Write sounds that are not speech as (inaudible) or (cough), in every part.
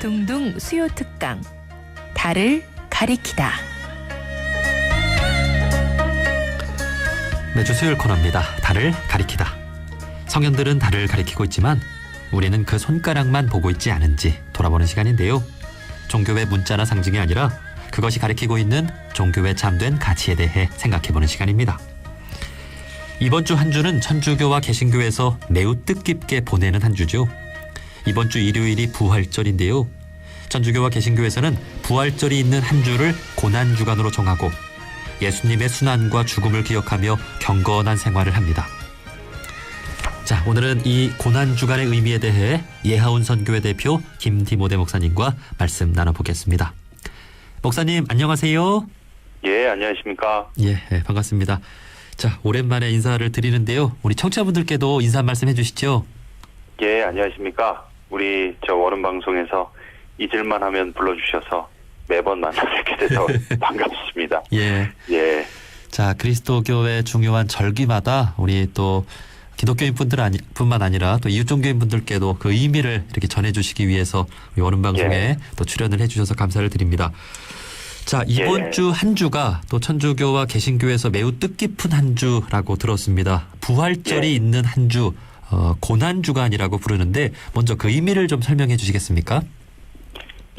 둥둥 수요 특강 달을 가리키다. 매주 수요일 코너입니다. 달을 가리키다. 성현들은 달을 가리키고 있지만 우리는 그 손가락만 보고 있지 않은지 돌아보는 시간인데요. 종교의 문자나 상징이 아니라 그것이 가리키고 있는 종교의 참된 가치에 대해 생각해보는 시간입니다. 이번 주 한 주는 천주교와 개신교에서 매우 뜻깊게 보내는 한 주죠. 이번 주 일요일이 부활절인데요. 천주교와 개신교에서는 부활절이 있는 한 주를 고난 주간으로 정하고 예수님의 순환과 죽음을 기억하며 경건한 생활을 합니다. 자, 오늘은 이 고난 주간의 의미에 대해 예하운 선교회 대표 김디모데 목사님과 말씀 나눠보겠습니다. 목사님 안녕하세요. 예, 안녕하십니까. 예, 예, 반갑습니다. 자, 오랜만에 인사를 드리는데요. 우리 청취자분들께도 인사 말씀 해 주시죠. 예, 안녕하십니까. 우리 저 워른 방송에서 잊을만 하면 불러주셔서 매번 만나 뵙게 돼서 (laughs) 반갑습니다. 예. 예, 자, 그리스도교의 중요한 절기마다 우리 또 기독교인 분들 아니, 뿐만 아니라 또 이웃 종교인 분들께도 그 의미를 이렇게 전해주시기 위해서 우리 원음 방송에 예. 또 출연을 해주셔서 감사를 드립니다. 자, 이번 예. 주한 주가 또 천주교와 개신교에서 매우 뜻깊은 한 주라고 들었습니다. 부활절이 예. 있는 한 주, 어, 고난 주간이라고 부르는데 먼저 그 의미를 좀 설명해 주시겠습니까?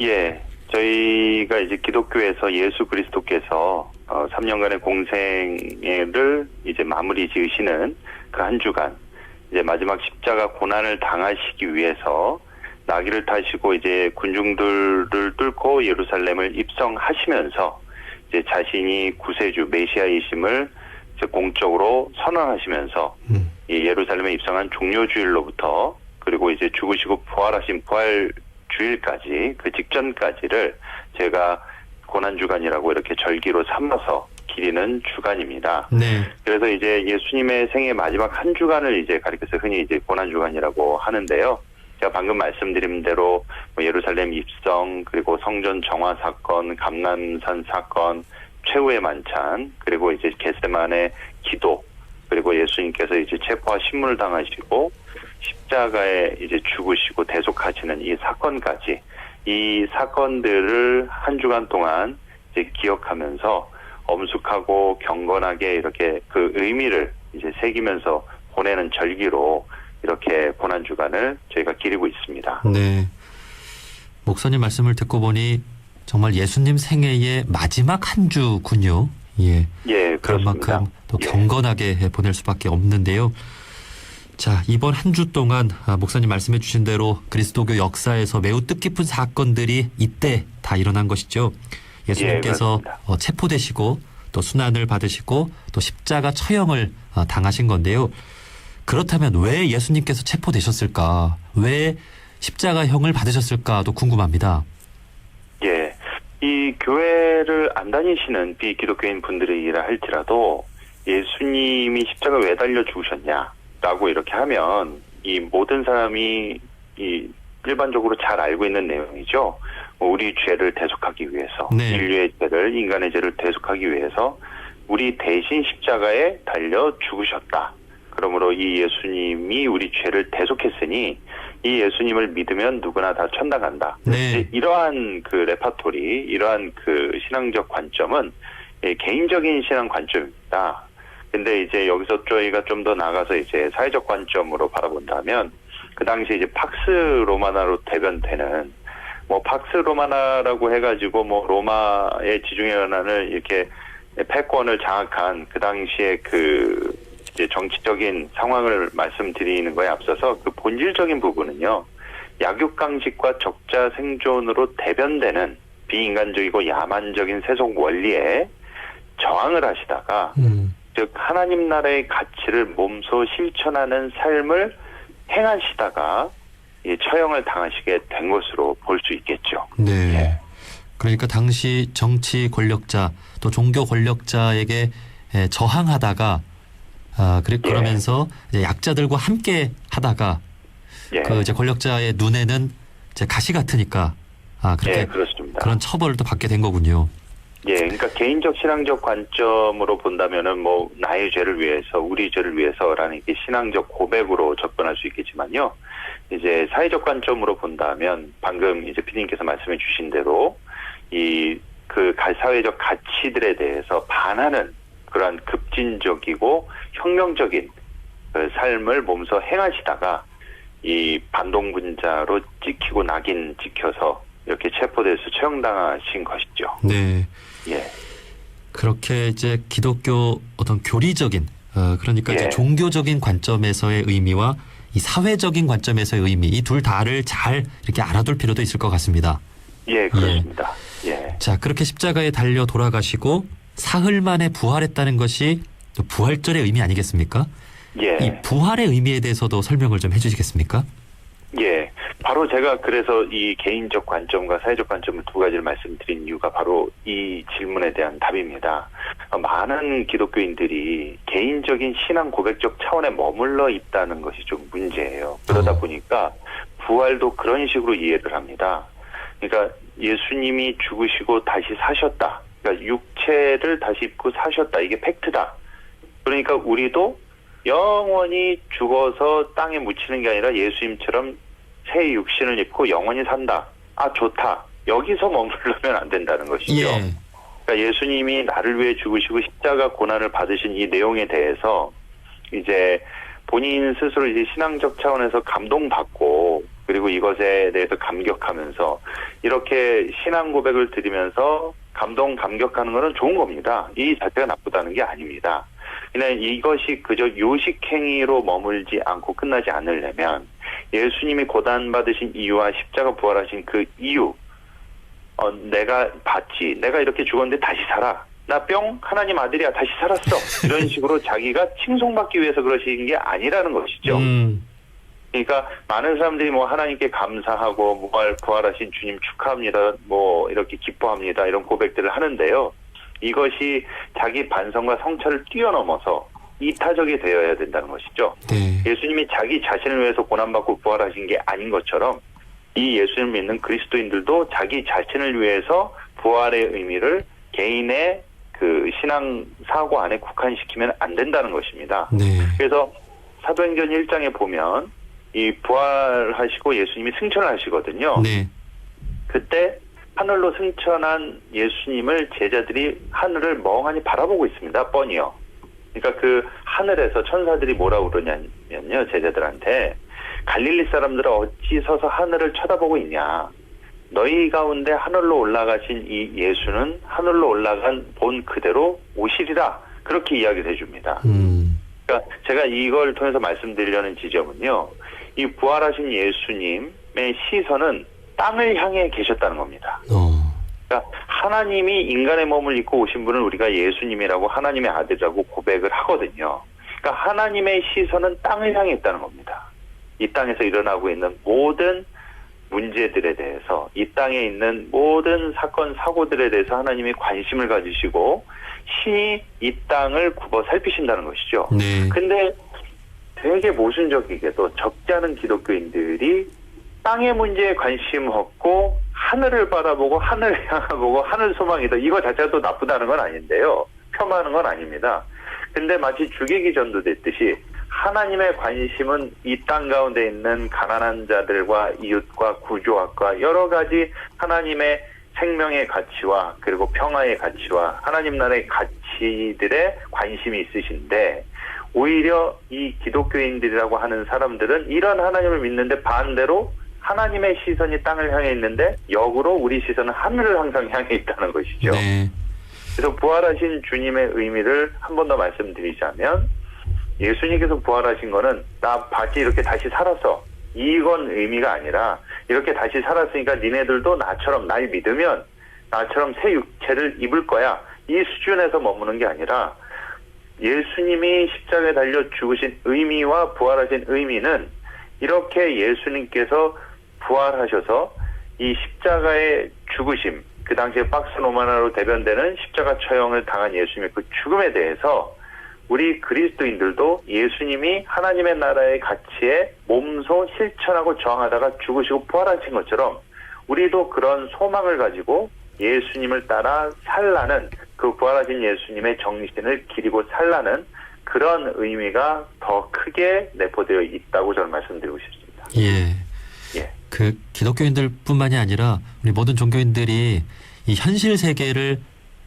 예. 저희가 이제 기독교에서 예수 그리스도께서 어, 3년간의 공생애를 이제 마무리 지으시는 그 한 주간, 이제 마지막 십자가 고난을 당하시기 위해서 나귀를 타시고 이제 군중들을 뚫고 예루살렘을 입성하시면서 이제 자신이 구세주 메시아이심을 이제 공적으로 선언하시면서 음. 이 예루살렘에 입성한 종료주일로부터 그리고 이제 죽으시고 부활하신 부활 주일까지 그 직전까지를 제가 고난 주간이라고 이렇게 절기로 삼아서 기리는 주간입니다. 네. 그래서 이제 예수님의 생애 마지막 한 주간을 이제 가리켜서 흔히 이제 고난 주간이라고 하는데요. 제가 방금 말씀드린 대로 뭐 예루살렘 입성 그리고 성전 정화 사건, 감남산 사건, 최후의 만찬 그리고 이제 게세만의 기도 그리고 예수님께서 이제 체포와 신문을 당하시고 십자가에 이제 죽으시고 대속하시는 이 사건까지 이 사건들을 한 주간 동안 이제 기억하면서 엄숙하고 경건하게 이렇게 그 의미를 이제 새기면서 보내는 절기로 이렇게 고난 주간을 저희가 기리고 있습니다. 네. 목사님 말씀을 듣고 보니 정말 예수님 생애의 마지막 한 주군요. 예. 예, 그런 그렇습니다. 만큼 또 예. 경건하게 보낼 수밖에 없는데요. 자, 이번 한 주 동안 아, 목사님 말씀해 주신 대로 그리스도교 역사에서 매우 뜻깊은 사건들이 이때 다 일어난 것이죠. 예수님께서 예. 어, 체포되시고 또 순환을 받으시고 또 십자가 처형을 어, 당하신 건데요. 그렇다면 왜 예수님께서 체포되셨을까? 왜 십자가형을 받으셨을까도 궁금합니다. 예. 이 교회를 안 다니시는 비기독교인 분들이라 할지라도 예수님이 십자가 왜 달려 죽으셨냐라고 이렇게 하면 이 모든 사람이 이 일반적으로 잘 알고 있는 내용이죠. 뭐 우리 죄를 대속하기 위해서 네. 인류의 죄를 인간의 죄를 대속하기 위해서 우리 대신 십자가에 달려 죽으셨다. 그러므로 이 예수님이 우리 죄를 대속했으니 이 예수님을 믿으면 누구나 다 천당 간다. 네. 이러한 그 레파토리, 이러한 그 신앙적 관점은 예, 개인적인 신앙 관점입니다. 근데 이제 여기서 저희가 좀 더 나가서 이제 사회적 관점으로 바라본다면 그 당시에 이제 팍스 로마나로 대변되는 뭐 팍스 로마나라고 해가지고 뭐 로마의 지중해 연안을 이렇게 패권을 장악한 그 당시에 그 이제 정치적인 상황을 말씀드리는 거에 앞서서 그 본질적인 부분은요. 약육강식과 적자 생존으로 대변되는 비인간적이고 야만적인 세속 원리에 저항을 하시다가 음. 즉 하나님 나라의 가치를 몸소 실천하는 삶을 행하시다가 이 처형을 당하시게 된 것으로 볼 수 있겠죠. 네. 예. 그러니까 당시 정치 권력자 또 종교 권력자에게 에, 저항하다가 아, 그래, 예. 그러면서 이제 약자들과 함께 하다가 예, 그 이제 권력자의 눈에는 이제 가시 같으니까 아 그렇게 예, 그렇습니다. 그런 처벌을 또 받게 된 거군요. 예, 그러니까 개인적 신앙적 관점으로 본다면은 뭐 나의 죄를 위해서 우리 죄를 위해서라는 게 신앙적 고백으로 접근할 수 있겠지만요. 이제 사회적 관점으로 본다면 방금 이제 피디님께서 말씀해 주신 대로 이 그 사회적 가치들에 대해서 반하는 그러한 급진적이고 혁명적인 그 삶을 몸소 행하시다가 이 반동분자로 찍히고 낙인 찍혀서 이렇게 체포돼서 처형당하신 것이죠. 네. 예. 그렇게 이제 기독교 어떤 교리적인 어, 그러니까 이제 예. 종교적인 관점에서의 의미와 이 사회적인 관점에서의 의미 이 둘 다를 잘 이렇게 알아둘 필요도 있을 것 같습니다. 예, 그렇습니다. 예. 자 그렇게 십자가에 달려 돌아가시고 사흘 만에 부활했다는 것이 또 부활절의 의미 아니겠습니까? 예. 이 부활의 의미에 대해서도 설명을 좀 해주시겠습니까? 예. 바로 제가 그래서 이 개인적 관점과 사회적 관점을 두 가지를 말씀드린 이유가 바로 이 질문에 대한 답입니다. 어, 많은 기독교인들이 개인적인 신앙 고백적 차원에 머물러 있다는 것이 좀 문제예요. 그러다 어. 보니까 부활도 그런 식으로 이해를 합니다. 그러니까 예수님이 죽으시고 다시 사셨다. 그러니까 육체를 다시 입고 사셨다. 이게 팩트다. 그러니까 우리도 영원히 죽어서 땅에 묻히는 게 아니라 예수님처럼 새 육신을 입고 영원히 산다. 아 좋다. 여기서 머물르면 안 된다는 것이죠. 예. 그러니까 예수님이 나를 위해 죽으시고 십자가 고난을 받으신 이 내용에 대해서 이제 본인 스스로 이제 신앙적 차원에서 감동받고 그리고 이것에 대해서 감격하면서 이렇게 신앙 고백을 드리면서 감동 감격하는 것은 좋은 겁니다. 이 자체가 나쁘다는 게 아닙니다. 그냥 이것이 그저 요식행위로 머물지 않고 끝나지 않으려면 예수님이 고단받으신 이유와 십자가 부활하신 그 이유 어, 내가 봤지. 내가 이렇게 죽었는데 다시 살아. 나 뿅 하나님 아들이야 다시 살았어. 이런 식으로 자기가 칭송받기 위해서 그러신 게 아니라는 것이죠. 음, 그러니까 많은 사람들이 뭐 하나님께 감사하고 부활 부활하신 주님 축하합니다. 뭐 이렇게 기뻐합니다. 이런 고백들을 하는데요. 이것이 자기 반성과 성찰을 뛰어넘어서 이타적이 되어야 된다는 것이죠. 네. 예수님이 자기 자신을 위해서 고난받고 부활하신 게 아닌 것처럼 이 예수님을 믿는 그리스도인들도 자기 자신을 위해서 부활의 의미를 개인의 그 신앙 사고 안에 국한시키면 안 된다는 것입니다. 네. 그래서 사도행전 1장에 보면 이 부활하시고 예수님이 승천을 하시거든요. 네. 그때 하늘로 승천한 예수님을 제자들이 하늘을 멍하니 바라보고 있습니다. 뻔히요. 그러니까 그 하늘에서 천사들이 뭐라 그러냐면요. 제자들한테 갈릴리 사람들은 어찌 서서 하늘을 쳐다보고 있냐. 너희 가운데 하늘로 올라가신 이 예수는 하늘로 올라간 본 그대로 오시리라. 그렇게 이야기를 해줍니다. 음, 그러니까 제가 이걸 통해서 말씀드리려는 지점은요. 이 부활하신 예수님의 시선은 땅을 향해 계셨다는 겁니다. 어, 그러니까 하나님이 인간의 몸을 입고 오신 분을 우리가 예수님이라고 하나님의 아들이라고 고백을 하거든요. 그러니까 하나님의 시선은 땅을 향해 있다는 겁니다. 이 땅에서 일어나고 있는 모든 문제들에 대해서 이 땅에 있는 모든 사건 사고들에 대해서 하나님이 관심을 가지시고 신이 이 땅을 굽어 살피신다는 것이죠. 네. 근데 되게 모순적이게도 적지 않은 기독교인들이 땅의 문제에 관심 없고 하늘을 바라보고 하늘을 (laughs) 향하보고 하늘 소망이다. 이거 자체가 또 나쁘다는 건 아닌데요. 폄하하는 건 아닙니다. 근데 마치 주객이 전도됐듯이 하나님의 관심은 이 땅 가운데 있는 가난한 자들과 이웃과 구조학과 여러 가지 하나님의 생명의 가치와 그리고 평화의 가치와 하나님 나라의 가치들에 관심이 있으신데 오히려 이 기독교인들이라고 하는 사람들은 이런 하나님을 믿는데 반대로 하나님의 시선이 땅을 향해 있는데 역으로 우리 시선은 하늘을 항상 향해 있다는 것이죠. 네. 그래서 부활하신 주님의 의미를 한 번 더 말씀드리자면 예수님께서 부활하신 거는 나 바지 이렇게 다시 살았어. 이건 의미가 아니라 이렇게 다시 살았으니까 니네들도 나처럼 날 믿으면 나처럼 새 육체를 입을 거야. 이 수준에서 머무는 게 아니라 예수님이 십자가에 달려 죽으신 의미와 부활하신 의미는 이렇게 예수님께서 부활하셔서 이 십자가의 죽으심, 그 당시에 박스 로마나로 대변되는 십자가 처형을 당한 예수님의 그 죽음에 대해서 우리 그리스도인들도 예수님이 하나님의 나라의 가치에 몸소 실천하고 저항하다가 죽으시고 부활하신 것처럼 우리도 그런 소망을 가지고 예수님을 따라 살라는 그 부활하신 예수님의 정신을 기리고 살라는 그런 의미가 더 크게 내포되어 있다고 저는 말씀드리고 싶습니다. 예. 예. 그 기독교인들뿐만이 아니라 우리 모든 종교인들이 이 현실 세계를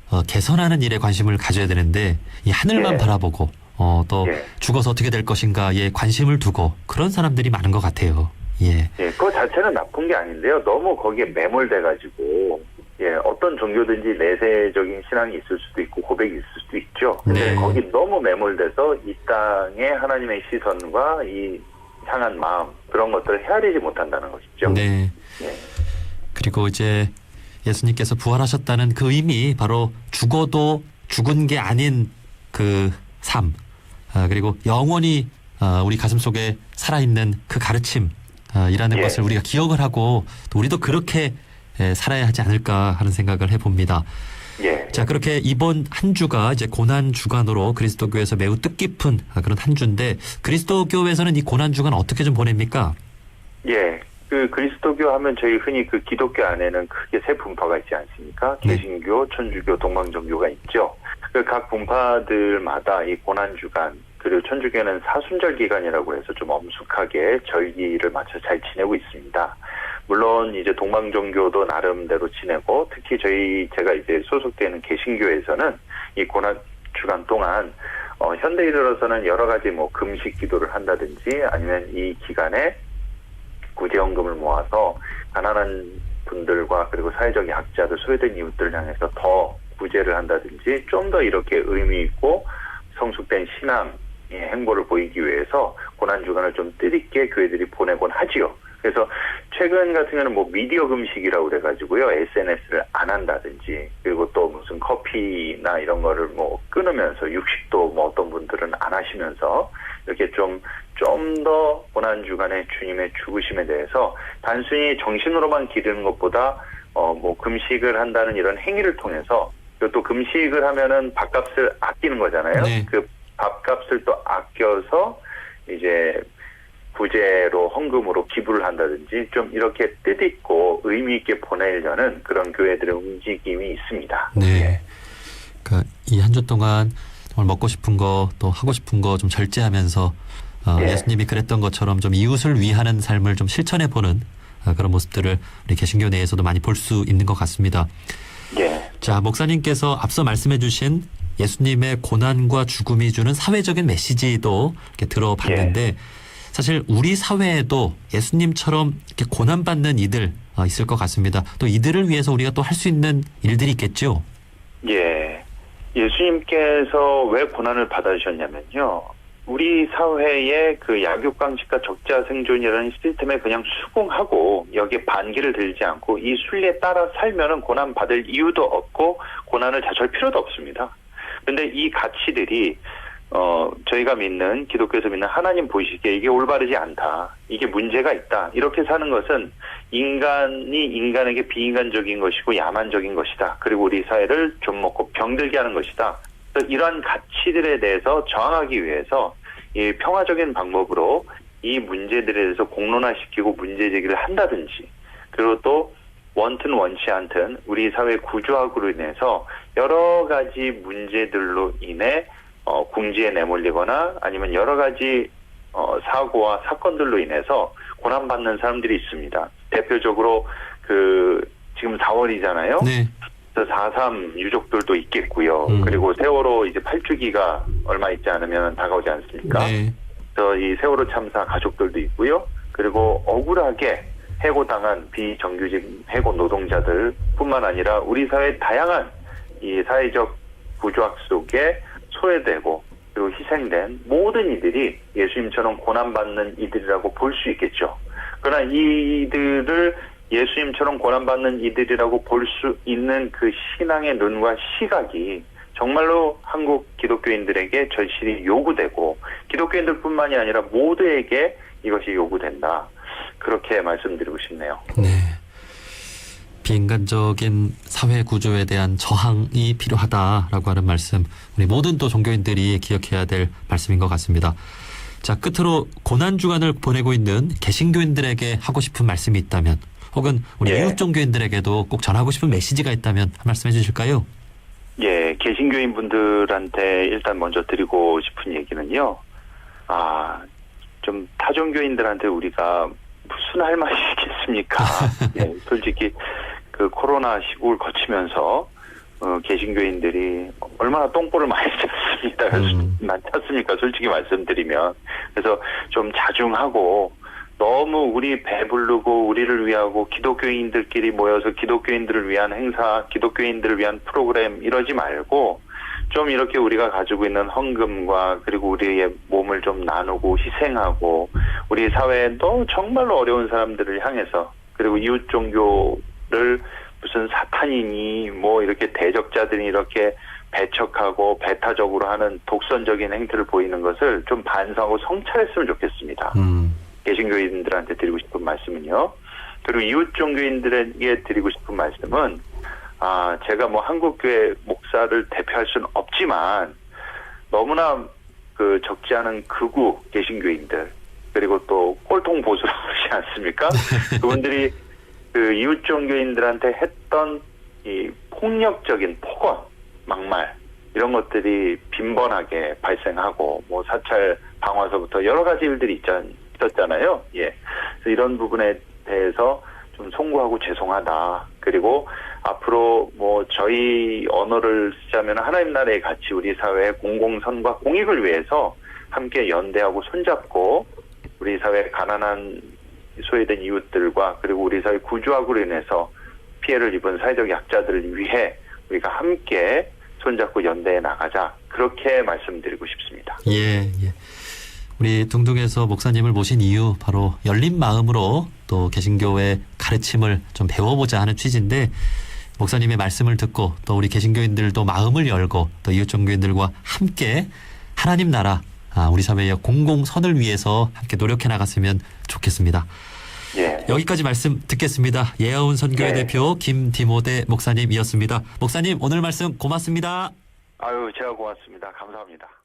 어, 개선하는 일에 관심을 가져야 되는데 이 하늘만 예. 바라보고 어, 또 예. 죽어서 어떻게 될 것인가에 관심을 두고 그런 사람들이 많은 것 같아요. 예. 예, 그거 자체는 나쁜 게 아닌데요. 너무 거기에 매몰돼가지고, 예, 어떤 종교든지 내세적인 신앙이 있을 수도 있고 고백이 있을 수도 있죠. 근데 네. 거기 너무 매몰돼서 이 땅에 하나님의 시선과 이 향한 마음, 그런 것들을 헤아리지 못한다는 것이죠. 네. 예. 그리고 이제 예수님께서 부활하셨다는 그 의미 바로 죽어도 죽은 게 아닌 그 삶, 아, 그리고 영원히 아, 우리 가슴 속에 살아있는 그 가르침 아, 이라는 예. 것을 우리가 기억을 하고 또 우리도 그렇게 에, 살아야 하지 않을까 하는 생각을 해봅니다. 예. 자 그렇게 이번 한 주가 이제 고난 주간으로 그리스도교에서 매우 뜻깊은 아, 그런 한 주인데 그리스도교에서는 이 고난 주간 어떻게 좀 보냅니까? 예. 그 그리스도교 하면 저희 흔히 그 기독교 안에는 크게 세 분파가 있지 않습니까? 네. 개신교, 천주교, 동방정교가 있죠. 그 각 분파들마다 이 고난 주간 그리고 천주교는 사순절 기간이라고 해서 좀 엄숙하게 절기를 맞춰 잘 지내고 있습니다. 이제 동방정교도 나름대로 지내고 특히 저희 제가 이제 소속되는 개신교에서는 이 고난 주간 동안 어, 현대에 들어서는 여러 가지 뭐 금식 기도를 한다든지 아니면 이 기간에 구제연금을 모아서 가난한 분들과 그리고 사회적 약자들 소외된 이웃들을 향해서 더 구제를 한다든지 좀 더 이렇게 의미 있고 성숙된 신앙 의 행보를 보이기 위해서 고난 주간을 좀 뜻있게 교회들이 보내곤 하지요. 그래서 최근 같은 경우는 뭐 미디어 금식이라고 그래가지고요 SNS를 안 한다든지 그리고 또 무슨 커피나 이런 거를 뭐 끊으면서 육식도 뭐 어떤 분들은 안 하시면서 이렇게 좀 좀 더 고난 주간의 주님의 죽으심에 대해서 단순히 정신으로만 기르는 것보다 어 뭐 금식을 한다는 이런 행위를 통해서 그리고 또 금식을 하면은 밥값을 아끼는 거잖아요. 네. 그 밥값을 또 아껴서 이제 구제로 헌금으로 기부를 한다든지 좀 이렇게 뜻있고 의미 있게 보내려는 그런 교회들의 움직임이 있습니다. 네. 그러니까 이 한 주 동안 정말 먹고 싶은 거 또 하고 싶은 거 좀 절제하면서 어, 예. 예수님이 그랬던 것처럼 좀 이웃을 위하는 삶을 좀 실천해 보는 어, 그런 모습들을 우리 개신교 내에서도 많이 볼 수 있는 것 같습니다. 예. 자, 목사님께서 앞서 말씀해 주신 예수님의 고난과 죽음이 주는 사회적인 메시지도 이렇게 들어봤는데 사실 우리 사회에도 예수님처럼 이렇게 고난받는 이들 어, 있을 것 같습니다. 또 이들을 위해서 우리가 또 할 수 있는 일들이 있겠죠. 예. 예수님께서 왜 고난을 받으셨냐면요. 우리 사회의 그 약육강식과 적자 생존이라는 시스템에 그냥 수긍하고 여기에 반기를 들지 않고 이 순리에 따라 살면은 고난 받을 이유도 없고 고난을 자초할 필요도 없습니다. 근데 이 가치들이 어 저희가 믿는 기독교에서 믿는 하나님 보시기에 이게 올바르지 않다. 이게 문제가 있다. 이렇게 사는 것은 인간이 인간에게 비인간적인 것이고 야만적인 것이다. 그리고 우리 사회를 좀 먹고 병들게 하는 것이다. 이러한 가치들에 대해서 저항하기 위해서 이 평화적인 방법으로 이 문제들에 대해서 공론화시키고 문제 제기를 한다든지 그리고 또 원튼 원치 않든 우리 사회 구조학으로 인해서 여러 가지 문제들로 인해 어, 궁지에 내몰리거나 아니면 여러 가지 어, 사고와 사건들로 인해서 고난받는 사람들이 있습니다. 대표적으로 그 지금 4월이잖아요. 네. 4.3 유족들도 있겠고요. 음. 그리고 세월호 이제 8주기가 얼마 있지 않으면 다가오지 않습니까? 네. 그래서 이 세월호 참사 가족들도 있고요. 그리고 억울하게 해고당한 비정규직 해고 노동자들 뿐만 아니라 우리 사회 다양한 이 사회적 구조학 속에 소외되고 그리고 희생된 모든 이들이 예수님처럼 고난받는 이들이라고 볼 수 있겠죠. 그러나 이들을 예수님처럼 고난받는 이들이라고 볼 수 있는 그 신앙의 눈과 시각이 정말로 한국 기독교인들에게 절실히 요구되고 기독교인들뿐만이 아니라 모두에게 이것이 요구된다. 그렇게 말씀드리고 싶네요. 네. 비인간적인 사회 구조에 대한 저항이 필요하다라고 하는 말씀, 우리 모든 또 종교인들이 기억해야 될 말씀인 것 같습니다. 자, 끝으로 고난 주간을 보내고 있는 개신교인들에게 하고 싶은 말씀이 있다면 혹은 우리 예. 이웃 종교인들에게도 꼭 전하고 싶은 메시지가 있다면 한 말씀 해주실까요? 예, 개신교인 분들한테 일단 먼저 드리고 싶은 얘기는요. 아, 좀 타종교인들한테 우리가 무슨 할 말이 있겠습니까? (laughs) 예, 솔직히 그 코로나 시국을 거치면서 어, 개신교인들이 얼마나 똥볼을 많이 (laughs) 찼습니다. 음. 많이 찼습니까? 솔직히 말씀드리면. 그래서 좀 자중하고 너무 우리 배부르고 우리를 위하고 기독교인들끼리 모여서 기독교인들을 위한 행사, 기독교인들을 위한 프로그램 이러지 말고 좀 이렇게 우리가 가지고 있는 헌금과 그리고 우리의 몸을 좀 나누고 희생하고 우리 사회에도 정말로 어려운 사람들을 향해서 그리고 이웃 종교 를 무슨 사탄이니 뭐 이렇게 대적자들이 이렇게 배척하고 배타적으로 하는 독선적인 행태를 보이는 것을 좀 반성하고 성찰했으면 좋겠습니다. 음, 개신교인들한테 드리고 싶은 말씀은요. 그리고 이웃 종교인들에게 드리고 싶은 말씀은 아 제가 뭐 한국교회 목사를 대표할 수는 없지만 너무나 그 적지 않은 극우 개신교인들 그리고 또 꼴통 보수라고 (laughs) 그러지 않습니까? 그분들이 그 이웃 종교인들한테 했던 이 폭력적인 폭언, 막말 이런 것들이 빈번하게 발생하고 뭐 사찰 방화서부터 여러 가지 일들이 있었잖아요. 예. 그래서 이런 부분에 대해서 좀 송구하고 죄송하다. 그리고 앞으로 뭐 저희 언어를 쓰자면 하나님 나라의 가치 우리 사회의 공공선과 공익을 위해서 함께 연대하고 손잡고 우리 사회 가난한 소외된 이웃들과 그리고 우리 사회 구조학으로 인해서 피해를 입은 사회적 약자들을 위해 우리가 함께 손잡고 연대해 나가자 그렇게 말씀드리고 싶습니다. 예, 예. 우리 둥둥에서 목사님을 모신 이유 바로 열린 마음으로 또 개신교의 가르침을 좀 배워보자 하는 취지인데 목사님의 말씀을 듣고 또 우리 개신교인들도 마음을 열고 또 이웃 종교인들과 함께 하나님 나라 아, 우리 사회의 공공선을 위해서 함께 노력해 나갔으면 좋겠습니다. 예. 여기까지 말씀 듣겠습니다. 예아운 선교회 네. 대표 김디모데 목사님이었습니다. 목사님 오늘 말씀 고맙습니다. 아유 제가 고맙습니다. 감사합니다.